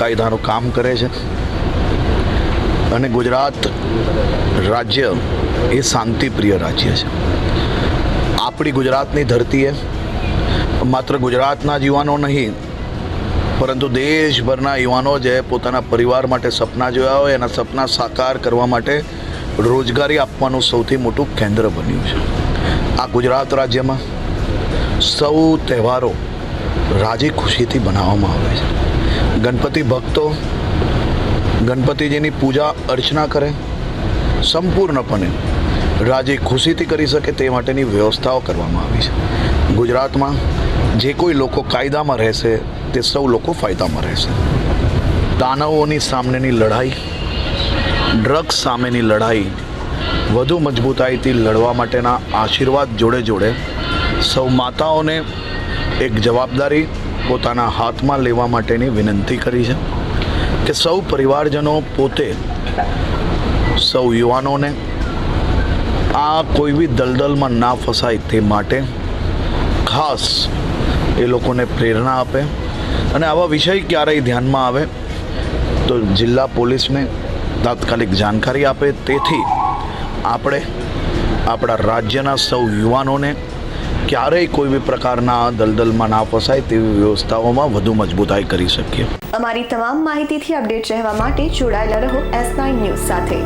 કાયદાનું કામ કરે છે. અને ગુજરાત રાજ્ય એ શાંતિપ્રિય રાજ્ય છે. આપણી ગુજરાતની ધરતીએ માત્ર ગુજરાતના યુવાનો નહીં, પરંતુ દેશભરના યુવાનો જે પોતાના પરિવાર માટે સપના જોયા હોય, એના સપના સાકાર કરવા માટે રોજગારી આપવાનું સૌથી મોટું કેન્દ્ર બન્યું છે. આ ગુજરાત રાજ્યમાં સૌ તહેવારો રાજી ખુશીથી બનાવવામાં આવે છે. ગણપતિ ભક્તો ગણપતિજીની પૂજા, અર્ચના કરે સંપૂર્ણપણે. રાજી ખુશીથી કરી શકે તે માટેની વ્યવસ્થાઓ કરવામાં આવી છે. ગુજરાતમાં જે કોઈ લોકો કાયદામાં રહેશે, તે સૌ લોકો ફાયદામાં રહેશે. દાનવોની સામેની લડાઈ, ડ્રગ્સ સામેની લડાઈ, વધુ મજબૂતાઈથી લડવા માટેના આશીર્વાદ જોડે જોડે સૌ માતાઓને એક જવાબદારી પોતાના હાથમાં લેવા માટેની વિનંતી કરી છે કે સૌ પરિવારજનો પોતે, સૌ યુવાનોને આ કોઈ બી દલદલમાં ના ફસાય તે માટે ખાસ એ લોકોને પ્રેરણા આપે અને આવા વિષય ક્યારેય ધ્યાનમાં આવે તો જિલ્લા પોલીસને તાત્કાલિક જાણકારી આપે. તેથી આપણે આપણા રાજ્યના સૌ યુવાનોને ક્યારેય કોઈ બી પ્રકારના દલદલમાં ના ફસાય તેવી વ્યવસ્થાઓમાં વધુ મજબૂતાઈ કરી શકીએ. અમારી તમામ માહિતીથી અપડેટ રહેવા માટે જોડાયેલા રહો એસ નાઇન ન્યૂઝ સાથે.